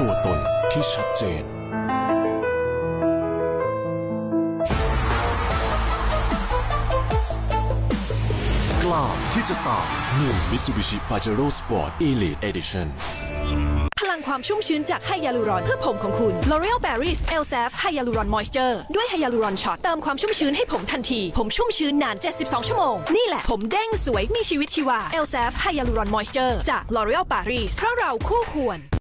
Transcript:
ตัวตนที่ชัดเจน กล้าที่จะต่าง New Mitsubishi Pajero Sport Elite Edition พลังความชุ่มชื้นจากไฮยาลูรอนเพื่อผมของคุณ L'Oreal Paris e l s a f ไฮยาลูรอนมอยเจอร์ด้วยไฮยาลูรอนช็อตเติมความชุ่มชื้นให้ผมทันที ผมชุ่มชื้นนาน 72 ชั่วโมง นี่แหละผมเด้งสวยมีชีวิตชีวา e l s a f ไฮยาลูรอนมอยเจอร์จาก L'Oreal Paris เพราะเราคู่ควร